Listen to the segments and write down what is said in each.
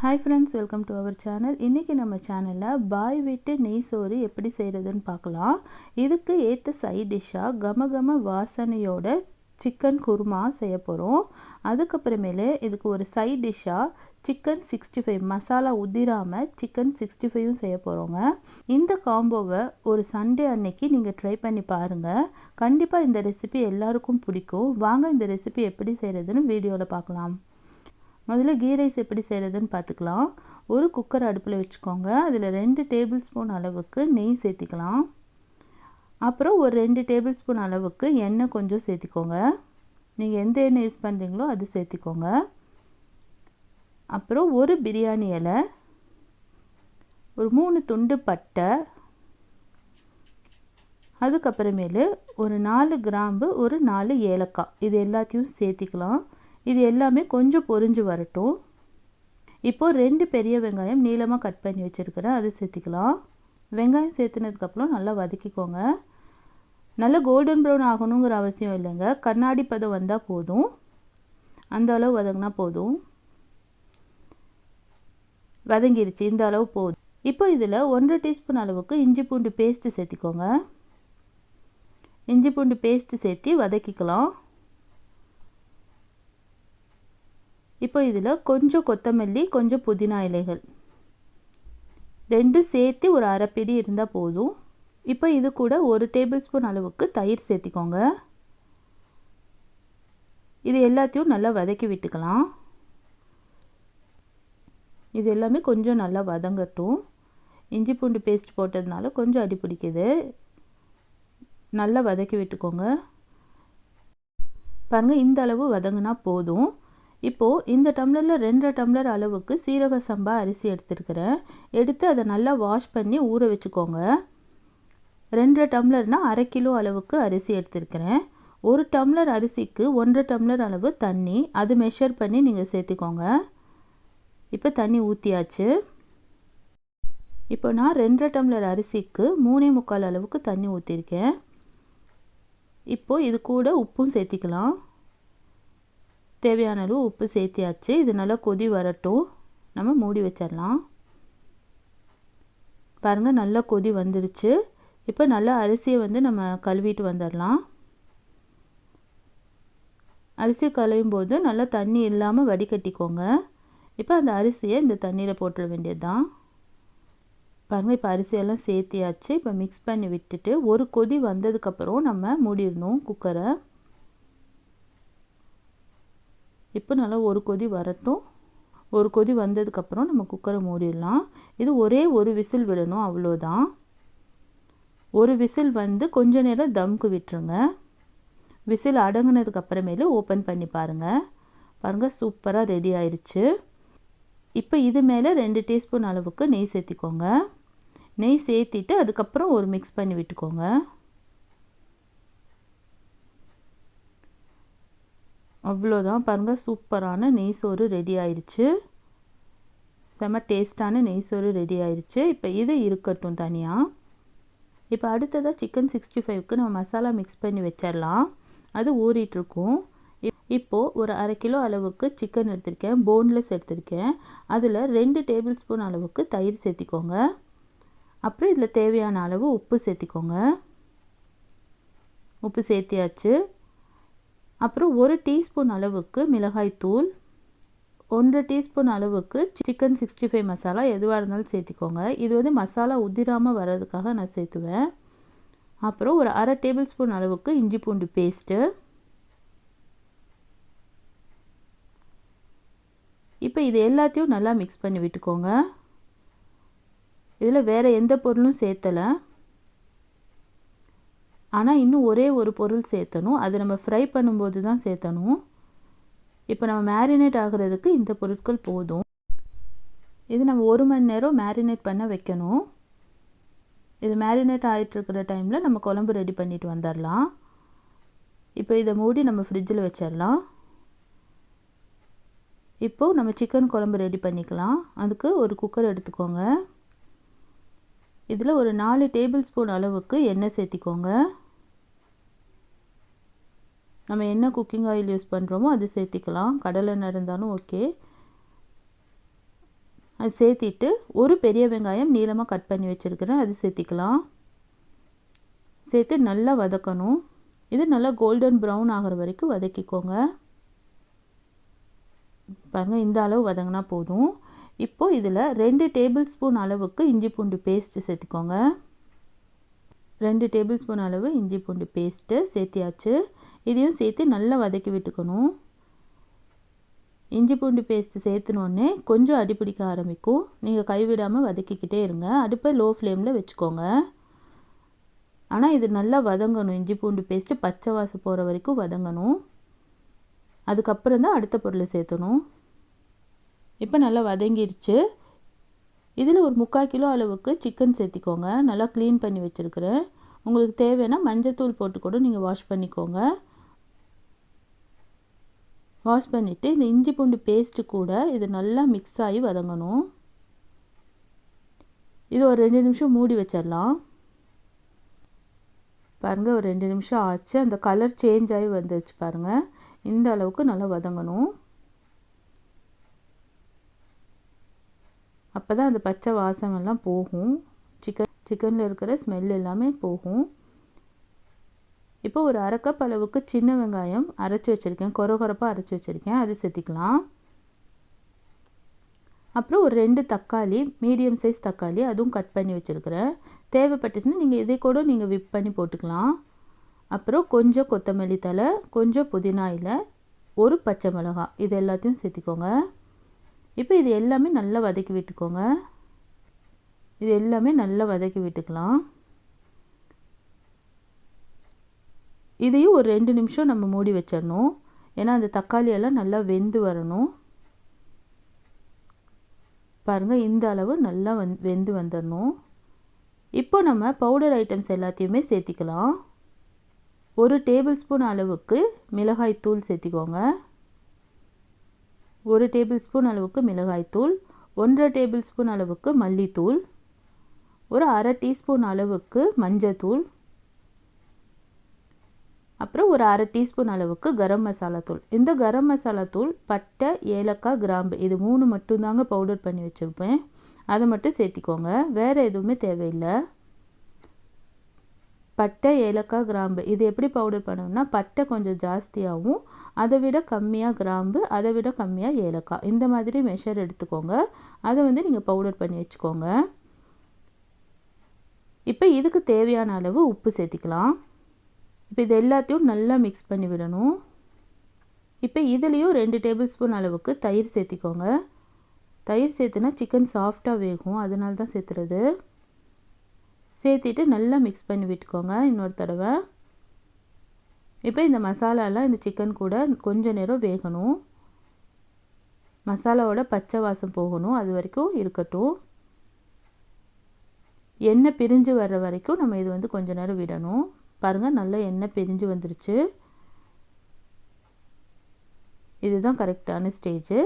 Hi friends welcome to our channel இன்றைக்கி நம்ம சேனலில் பாய் விட்டு நெய் சோறு எப்படி செய்கிறதுன்னு பார்க்கலாம். இதுக்கு ஏற்ற சைட் டிஷ்ஷாக கம கம வாசனையோட சிக்கன் குருமா செய்ய போகிறோம் அதுக்கப்புறமேலே இதுக்கு ஒரு சைட் டிஷ்ஷாக சிக்கன் சிக்ஸ்டி ஃபைவ் மசாலா உதிராமல் சிக்கன் சிக்ஸ்டி ஃபைவும் செய்ய போகிறோங்க இந்த காம்போவை ஒரு சண்டே அன்னைக்கு நீங்கள் ட்ரை பண்ணி பாருங்கள் கண்டிப்பாக இந்த ரெசிபி எல்லாருக்கும் பிடிக்கும். வாங்க இந்த ரெசிபி எப்படி செய்கிறதுன்னு வீடியோவில் பார்க்கலாம். முதல்ல கீ ரைஸ் எப்படி செய்கிறதுன்னு பார்த்துக்கலாம். ஒரு குக்கர் அடுப்பில் வச்சுக்கோங்க. அதில் ரெண்டு டேபிள் ஸ்பூன் அளவுக்கு நெய் சேர்த்திக்கலாம். அப்புறம் ஒரு ரெண்டு டேபிள் ஸ்பூன் அளவுக்கு எண்ணெய் கொஞ்சம் சேர்த்திக்கோங்க. நீங்கள் எந்த எண்ணெய் யூஸ் பண்ணுறீங்களோ அது சேர்த்திக்கோங்க. அப்புறம் ஒரு பிரியாணி இலை ஒரு மூணு துண்டு பட்டை அதுக்கப்புறமேலு ஒரு நாலு கிராம்பு ஒரு நாலு ஏலக்காய். இது எல்லாத்தையும் சேர்த்திக்கலாம். இது எல்லாமே கொஞ்சம் பொரிஞ்சு வரட்டும். இப்போது ரெண்டு பெரிய வெங்காயம் நீளமாக கட் பண்ணி வச்சுருக்கிறேன். அது சேர்த்திக்கலாம். வெங்காயம் சேர்த்துனதுக்கப்புறம் நல்லா வதக்கிக்கோங்க. நல்லா கோல்டன் ப்ரௌன் ஆகணுங்கிற அவசியம் இல்லைங்க. கண்ணாடி பதம் வந்தால் போதும். அந்த அளவு வதங்கினா போதும். வதங்கிருச்சு. இந்த அளவு போதும். இப்போ இதில் ஒன்றரை டீஸ்பூன் அளவுக்கு இஞ்சி பூண்டு பேஸ்ட்டு சேர்த்திக்கோங்க. இஞ்சி பூண்டு பேஸ்ட்டு சேர்த்து வதக்கிக்கலாம். இப்போ இதில் கொஞ்சம் கொத்தமல்லி கொஞ்சம் புதினா இலைகள். ரெண்டும் சேர்த்து ஒரு அரைப்பிடி இருந்தால் போதும். இப்போ இது கூட ஒரு டேபிள் ஸ்பூன் அளவுக்கு தயிர் சேர்த்திக்கோங்க. இது எல்லாத்தையும் நல்லா வதக்கி விட்டுக்கலாம். இது எல்லாமே கொஞ்சம் நல்லா வதங்கட்டும். இஞ்சி பூண்டு பேஸ்ட் போட்டதுனால கொஞ்சம் அடி பிடிக்குது. நல்லா வதக்கி விட்டுக்கோங்க. பாருங்கள் இந்த அளவு வதங்கினா போதும். இப்போது இந்த டம்ளரில் ரெண்டரை டம்ளர் அளவுக்கு சீரக சம்பா அரிசி எடுத்துருக்கிறேன். எடுத்து அதை நல்லா வாஷ் பண்ணி ஊற வச்சுக்கோங்க. ரெண்டரை டம்ளர்னால் அரை கிலோ அளவுக்கு அரிசி எடுத்துருக்கிறேன். ஒரு டம்ளர் அரிசிக்கு ஒன்றரை டம்ளர் அளவு தண்ணி அது மெஷர் பண்ணி நீங்கள் சேர்த்துக்கோங்க. இப்போ தண்ணி ஊற்றியாச்சு இப்போ நான் ரெண்டரை டம்ளர் அரிசிக்கு மூணே முக்கால் அளவுக்கு தண்ணி ஊற்றிருக்கேன் இப்போது இது கூட உப்பும் சேர்த்திக்கலாம். தேவையான அளவு உப்பு சேர்த்தியாச்சு. இது நல்லா கொதி வரட்டும். நம்ம மூடி வச்சிடலாம். பாருங்கள் நல்லா கொதி வந்துருச்சு. இப்போ நல்லா அரிசியை வந்து நம்ம கழுவிட்டு வந்துடலாம். அரிசி கழுவும் போது நல்லா தண்ணி இல்லாமல் வடிகட்டிக்கோங்க. இப்போ அந்த அரிசியை இந்த தண்ணியில் போட்டுட வேண்டியது தான் பாருங்கள் இப்போ அரிசியெல்லாம் சேர்த்தியாச்சு. இப்போ மிக்ஸ் பண்ணி விட்டுட்டு ஒரு கொதி வந்ததுக்கப்புறம் நம்ம மூடிடணும் குக்கரை. இப்போ நல்லா ஒரு கொதி வரட்டும். ஒரு கொதி வந்ததுக்கப்புறம் நம்ம குக்கரை மூடிடலாம். இது ஒரே ஒரு விசில் விடணும் அவ்வளோதான். ஒரு விசில் வந்து கொஞ்ச நேரம் தம்க்கு விட்டுருங்க. விசில் அடங்குனதுக்கு அப்புறமேலு ஓப்பன் பண்ணி பாருங்கள் பாருங்கள் சூப்பராக ரெடி ஆயிடுச்சு இப்போ இது மேலே ரெண்டு டீஸ்பூன் அளவுக்கு நெய் சேர்த்திக்கோங்க. நெய் சேர்த்திட்டு அதுக்கப்புறம் ஒரு மிக்ஸ் பண்ணி விட்டுக்கோங்க. அவ்வளோதான். பாருங்கள் சூப்பரான நெய் சோறு ரெடி ஆயிடுச்சு செம்ம டேஸ்டான நெய் சோறு ரெடி ஆயிடுச்சு இப்போ இது இருக்கட்டும் தனியாக இப்போ அடுத்ததாக சிக்கன் சிக்ஸ்டி ஃபைவ்க்கு நம்ம மசாலா மிக்ஸ் பண்ணி வச்சிடலாம் அது ஊறிட்டுருக்கும். இப்போது ஒரு அரை கிலோ அளவுக்கு சிக்கன் எடுத்திருக்கேன். போன்லெஸ் எடுத்திருக்கேன். அதில் ரெண்டு டேபிள் ஸ்பூன் அளவுக்கு தயிர் சேர்த்திக்கோங்க. அப்புறம் இதில் தேவையான அளவு உப்பு சேர்த்திக்கோங்க. உப்பு சேர்த்தியாச்சு. அப்புறம் ஒரு டீஸ்பூன் அளவுக்கு மிளகாய்த்தூள் ஒன்றரை டீஸ்பூன் அளவுக்கு சிக்கன் சிக்ஸ்டி ஃபைவ் மசாலா எதுவாக இருந்தாலும் சேர்த்திக்கோங்க. இது வந்து மசாலா உதிராமல் வர்றதுக்காக நான் சேர்த்துவேன். அப்புறம் ஒரு அரை டேபிள் ஸ்பூன் அளவுக்கு இஞ்சி பூண்டு பேஸ்ட்டு. இப்போ இது எல்லாத்தையும் நல்லா மிக்ஸ் பண்ணி விட்டுக்கோங்க. இதில் வேறு எந்த பொருளும் சேர்த்தலை. ஆனால் இன்னும் ஒரே ஒரு பொருள் சேர்த்தணும். அது நம்ம ஃப்ரை பண்ணும்போது தான் சேர்த்தணும். இப்போ நம்ம மேரினேட் ஆகிறதுக்கு இந்த பொருட்கள் போதும். இது நம்ம ஒரு மணி நேரம் மேரினேட் பண்ண வைக்கணும். இது மேரினேட் ஆகிட்டுருக்கிற டைமில் நம்ம குழம்பு ரெடி பண்ணிட்டு வந்துடலாம். இப்போ இதை மூடி நம்ம ஃப்ரிட்ஜில் வச்சிடலாம். இப்போது நம்ம சிக்கன் குழம்பு ரெடி பண்ணிக்கலாம். அதுக்கு ஒரு குக்கர் எடுத்துக்கோங்க. இதில் ஒரு நாலு டேபிள் ஸ்பூன் அளவுக்கு எண்ணெய் சேர்த்திக்கோங்க. நம்ம என்ன குக்கிங் ஆயில் யூஸ் பண்ணுறோமோ அது சேர்த்திக்கலாம். கடலெண்ணெய் இருந்தாலும் ஓகே அது சேர்த்திட்டு ஒரு பெரிய வெங்காயம் நீளமாக கட் பண்ணி வச்சுருக்கிறேன். அது சேர்த்திக்கலாம். சேர்த்து நல்லா வதக்கணும். இது நல்லா கோல்டன் ப்ரௌன் ஆகிற வரைக்கும் வதக்கிக்கோங்க. பாருங்கள் இந்த அளவு வதங்கினா போதும். இப்போது இதில் ரெண்டு டேபிள் ஸ்பூன் அளவுக்கு இஞ்சி பூண்டு பேஸ்ட்டு சேர்த்துக்கோங்க. ரெண்டு டேபிள் ஸ்பூன் அளவு இஞ்சி பூண்டு பேஸ்ட்டு சேர்த்தியாச்சு. இதையும் சேர்த்து நல்லா வதக்கி விட்டுக்கணும். இஞ்சி பூண்டு பேஸ்ட்டு சேர்த்துனோடனே கொஞ்சம் அடிப்பிடிக்க ஆரம்பிக்கும். நீங்கள் கைவிடாமல் வதக்கிக்கிட்டே இருங்க. அடுப்பை லோ ஃப்ளேமில் வச்சுக்கோங்க. ஆனால் இது நல்லா வதங்கணும். இஞ்சி பூண்டு பேஸ்ட்டு பச்சை வாசம் போகிற வரைக்கும் வதங்கணும். அதுக்கப்புறம் தான் அடுத்த பொருளை சேர்த்தணும். இப்போ நல்லா வதங்கிருச்சு. இதில் ஒரு முக்கால் கிலோ அளவுக்கு சிக்கன் சேர்த்திக்கோங்க. நல்லா க்ளீன் பண்ணி வச்சுருக்கிறேன். உங்களுக்கு தேவைன்னா மஞ்சத்தூள் போட்டு கூட நீங்கள் வாஷ் பண்ணிக்கோங்க. வாஷ் பண்ணிவிட்டு இந்த இஞ்சி பூண்டு பேஸ்ட்டு கூட இது நல்லா மிக்ஸ் ஆகி வதங்கணும். இது ஒரு ரெண்டு நிமிஷம் மூடி வச்சிடலாம். பாருங்கள் ஒரு ரெண்டு நிமிஷம் ஆச்சு. அந்த கலர் சேஞ்ச் ஆகி வந்துருச்சு பாருங்கள் இந்த அளவுக்கு நல்லா வதங்கணும். அப்போ தான் அந்த பச்சை வாசமெல்லாம் போகும். சிக்கன் சிக்கனில் இருக்கிற ஸ்மெல் எல்லாமே போகும். இப்போ ஒரு அரைக்கப் அளவுக்கு சின்ன வெங்காயம் அரைச்சி வச்சுருக்கேன். கொர கொரப்பாக அரைச்சி வச்சுருக்கேன். அது சேர்த்திக்கலாம் அப்புறம் ஒரு ரெண்டு தக்காளி மீடியம் சைஸ் தக்காளி அதுவும் கட் பண்ணி வச்சுருக்கிறேன். தேவைப்பட்டுச்சுன்னா நீங்கள் இதை கூட நீங்கள் விப் பண்ணி போட்டுக்கலாம். அப்புறம் கொஞ்சம் கொத்தமல்லி தலை கொஞ்சம் புதினா இலை ஒரு பச்சை மிளகாய். இது எல்லாத்தையும் சேர்த்திக்கோங்க. இப்போ இது எல்லாமே நல்லா வதக்கி விட்டுக்கோங்க. இது எல்லாமே நல்லா வதக்கி விட்டுக்கலாம். இதையும் ஒரு ரெண்டு நிமிஷம் நம்ம மூடி வச்சிடணும். ஏன்னா அந்த தக்காளியெல்லாம் நல்லா வெந்து வரணும். பாருங்கள் இந்த அளவு நல்லா வந் வெந்து வந்துடணும். இப்போ நம்ம பவுடர் ஐட்டம்ஸ் எல்லாத்தையுமே சேர்த்திக்கலாம். ஒரு டேபிள் ஸ்பூன் அளவுக்கு மிளகாய் தூள் சேர்த்திக்கோங்க. ஒரு டேபிள் ஸ்பூன் அளவுக்கு மிளகாய்த்தூள் ஒன்றரை டேபிள் ஸ்பூன் அளவுக்கு மல்லித்தூள் ஒரு அரை டீஸ்பூன் அளவுக்கு மஞ்சத்தூள் அப்புறம் ஒரு அரை டீஸ்பூன் அளவுக்கு கரம் மசாலா தூள். இந்த கரம் மசாலா தூள் பட்டை ஏலக்காய் கிராம்பு இது மூணு மட்டும்தாங்க பவுடர் பண்ணி வச்சுருப்பேன். அதை மட்டும் சேர்த்திக்கோங்க. வேறு எதுவுமே தேவையில்லை. பட்டை ஏலக்காய் கிராம்பு. இது எப்படி பவுடர் பண்ணணும்னா பட்டை கொஞ்சம் ஜாஸ்தியாகவும் அதை விட கம்மியாக கிராம்பு அதை விட கம்மியாக ஏலக்காய். இந்த மாதிரி மெஷர் எடுத்துக்கோங்க. அதை வந்து நீங்கள் பவுடர் பண்ணி வச்சுக்கோங்க. இப்போ இதுக்கு தேவையான அளவு உப்பு சேர்த்திக்கலாம். இப்போ இது எல்லாத்தையும் நல்லா மிக்ஸ் பண்ணி விடணும். இப்போ இதுலேயும் ரெண்டு டேபிள் ஸ்பூன் அளவுக்கு தயிர் சேர்த்திக்கோங்க. தயிர் சேர்த்துனா சிக்கன் சாஃப்டாக வேகும். அதனால தான் சேர்த்துறது. சேர்த்திட்டு நல்லா மிக்ஸ் பண்ணி விட்டுக்கோங்க இன்னொரு தடவை. இப்போ இந்த மசாலாலாம் இந்த சிக்கன் கூட கொஞ்சம் நேரம் வேகணும். மசாலாவோட பச்சை வாசம் போகணும் அது வரைக்கும் இருக்கட்டும். எண்ணெய் பிரிஞ்சு வர்ற வரைக்கும் நம்ம இது வந்து கொஞ்ச நேரம் விடணும். பாருங்கள் நல்லா எண்ணெய் பிரிஞ்சு வந்துருச்சு. இதுதான் கரெக்டான ஸ்டேஜு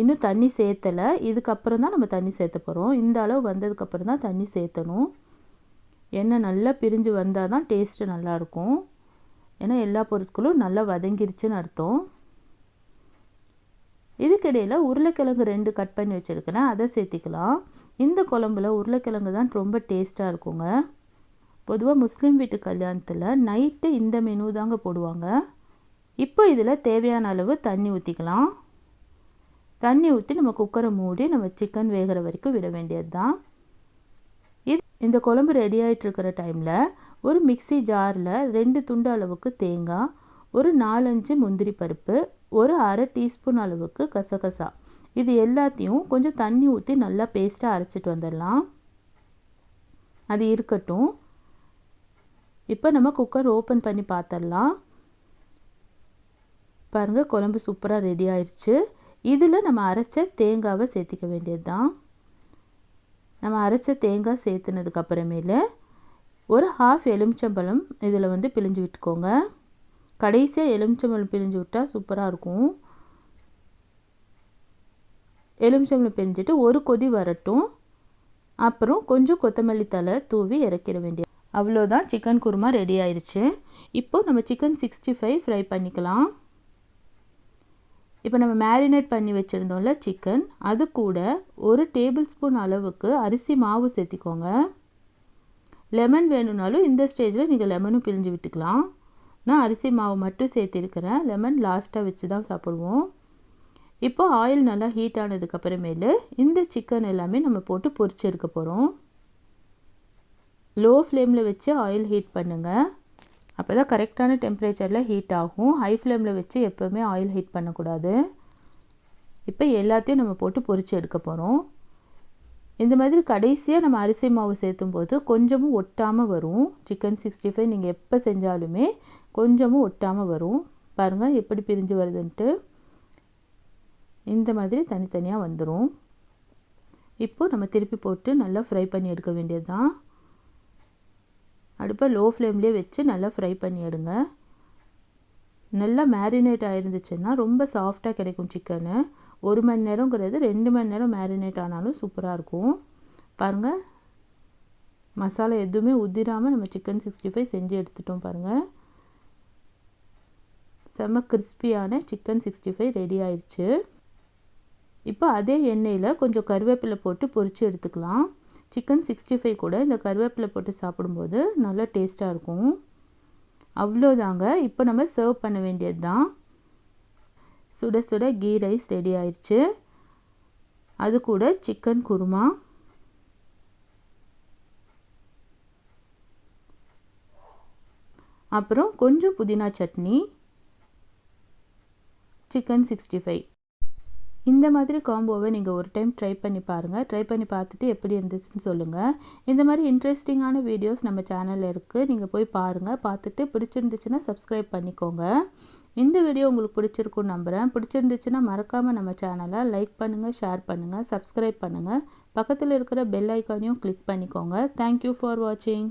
இன்னும் தண்ணி சேர்த்தலை. இதுக்கப்புறம் தான் நம்ம தண்ணி சேர்த்த போகிறோம் இந்த அளவு வந்ததுக்கப்புறம் தான் தண்ணி சேர்த்தணும். எண்ணெய் நல்லா பிரிஞ்சு வந்தால் தான் டேஸ்ட்டு நல்லாயிருக்கும் ஏன்னா எல்லா பொருட்களும் நல்லா வதங்கிருச்சுன்னு அர்த்தம். இதுக்கிடையில் உருளைக்கிழங்கு ரெண்டு கட் பண்ணி வச்சுருக்கிறேன். அதை சேர்த்திக்கலாம். இந்த குழம்புல உருளைக்கிழங்கு தான் ரொம்ப டேஸ்ட்டாக இருக்குங்க. பொதுவாக முஸ்லீம் வீட்டு கல்யாணத்தில் நைட்டு இந்த மெனு தாங்க போடுவாங்க. இப்போ இதில் தேவையான அளவு தண்ணி ஊற்றிக்கலாம் தண்ணி ஊற்றி நம்ம குக்கரை மூடி நம்ம சிக்கன் வேகிற வரைக்கும் விட வேண்டியது தான் இது இந்த குழம்பு ரெடி ஆகிட்டு இருக்கிற டைமில் ஒரு மிக்சி ஜாரில் ரெண்டு துண்டு அளவுக்கு தேங்காய் ஒரு நாலஞ்சு முந்திரி பருப்பு ஒரு அரை டீஸ்பூன் அளவுக்கு கசகசா. இது எல்லாத்தையும் கொஞ்சம் தண்ணி ஊற்றி நல்லா பேஸ்ட்டாக அரைச்சிட்டு வந்துடலாம். அது இருக்கட்டும். இப்போ நம்ம குக்கர் ஓப்பன் பண்ணி பார்த்துடலாம் பாருங்கள் குழம்பு சூப்பராக ரெடி ஆயிடுச்சு இதில் நம்ம அரைச்ச தேங்காவை சேர்த்திக்க வேண்டியது தான் நம்ம அரைச்ச தேங்காய் சேர்த்துனதுக்கு அப்புறமேல ஒரு ஹாஃப் எலுமிச்சம்பழம் இதில் வந்து பிழிஞ்சு விட்டுக்கோங்க. கடைசியாக எலுமிச்சம்பழம் பிழிஞ்சு விட்டால் சூப்பராக இருக்கும். எலுமிச்சம்பழம் பிழிஞ்சிட்டு ஒரு கொதி வரட்டும். அப்புறம் கொஞ்சம் கொத்தமல்லி தலை தூவி இறக்கிட வேண்டிய அவ்வளோதான் சிக்கன் குருமா ரெடி ஆயிடுச்சு இப்போது நம்ம சிக்கன் சிக்ஸ்டி ஃபைவ் ஃப்ரை பண்ணிக்கலாம். இப்போ நம்ம மேரினேட் பண்ணி வச்சுருந்தோம்ல சிக்கன் அது கூட ஒரு டேபிள் ஸ்பூன் அளவுக்கு அரிசி மாவு சேர்த்திக்கோங்க. லெமன் வேணும்னாலும் இந்த ஸ்டேஜில் நீங்கள் லெமனும் பிழிஞ்சு விட்டுக்கலாம். நான் அரிசி மாவு மட்டும் சேர்த்திருக்கிறேன். லெமன் லாஸ்ட்டாக வச்சு தான் சாப்பிடுவோம். இப்போ ஆயில் நல்லா ஹீட் ஆனதுக்கப்புறமேலு இந்த சிக்கன் எல்லாமே நம்ம போட்டு பொரிச்சு எடுக்க போகிறோம் லோ ஃப்ளேமில் வச்சு ஆயில் ஹீட் பண்ணுங்கள் அப்போ தான் கரெக்டான டெம்பரேச்சரில் ஹீட் ஆகும். ஹை ஃப்ளேமில் வச்சு எப்போவுமே ஆயில் ஹீட் பண்ணக்கூடாது. இப்போ எல்லாத்தையும் நம்ம போட்டு பொறிச்சு எடுக்க போகிறோம் இந்த மாதிரி கடைசியாக நம்ம அரிசி மாவு சேர்த்தும் போது கொஞ்சமும் ஒட்டாமல் வரும். சிக்கன் சிக்ஸ்டி ஃபைவ் நீங்கள் எப்போ செஞ்சாலுமே கொஞ்சமும் ஒட்டாமல் வரும். பாருங்கள் எப்படி பிரிஞ்சு வருதுன்ட்டு. இந்த மாதிரி தனித்தனியாக வந்துடும் இப்போது நம்ம திருப்பி போட்டு நல்லா ஃப்ரை பண்ணி எடுக்க வேண்டியது தான் அடுப்பை லோ ஃப்ளேம்லேயே வச்சு நல்லா ஃப்ரை பண்ணி எடுங்க. நல்லா மேரினேட் ஆயிருந்துச்சுன்னா ரொம்ப சாஃப்டாக கிடைக்கும் சிக்கனு ஒரு மணி நேரங்கிறது ரெண்டு மணி நேரம் மேரினேட் ஆனாலும் சூப்பராக இருக்கும். பாருங்கள் மசாலா எதுவுமே உதிராமல் நம்ம சிக்கன் சிக்ஸ்டி ஃபைவ் செஞ்சு எடுத்துட்டோம் பாருங்கள் செம்ம கிறிஸ்பியான சிக்கன் சிக்ஸ்டி ஃபைவ் ரெடி ஆயிடுச்சு இப்போ அதே எண்ணெயில் கொஞ்சம் கருவேப்பிலை போட்டு பொரித்து எடுத்துக்கலாம். சிக்கன் சிக்ஸ்டி ஃபைவ் கூட இந்த கருவேப்பிலை போட்டு சாப்பிடும்போது நல்லா டேஸ்ட்டாக இருக்கும். அவ்வளோதாங்க. இப்போ நம்ம சர்வ் பண்ண வேண்டியது தான். சுட சுட கீ ரைஸ் ரெடி ஆயிடுச்சு. அது கூட சிக்கன் குருமா. அப்புறம் கொஞ்சம் புதினா சட்னி. Chicken sixty five. இந்த மாதிரி காம்போவை நீங்கள் ஒரு டைம் ட்ரை பண்ணி பாருங்கள் ட்ரை பண்ணி பார்த்துட்டு எப்படி இருந்துச்சுன்னு சொல்லுங்கள் இந்த மாதிரி இன்ட்ரெஸ்டிங்கான வீடியோஸ் நம்ம சேனலில் இருக்குது நீங்கள் போய் பாருங்கள் பார்த்துட்டு பிடிச்சிருந்துச்சுன்னா சப்ஸ்கிரைப் பண்ணிக்கோங்க. இந்த வீடியோ உங்களுக்கு பிடிச்சிருக்குன்னு நம்புகிறேன் பிடிச்சிருந்துச்சுன்னா மறக்காமல் நம்ம சேனலை லைக் பண்ணுங்கள் ஷேர் பண்ணுங்கள் சப்ஸ்கிரைப் பண்ணுங்கள் பக்கத்தில் இருக்கிற பெல் ஐக்கானையும் கிளிக் பண்ணிக்கோங்க. தேங்க்யூ ஃபார் வாட்சிங்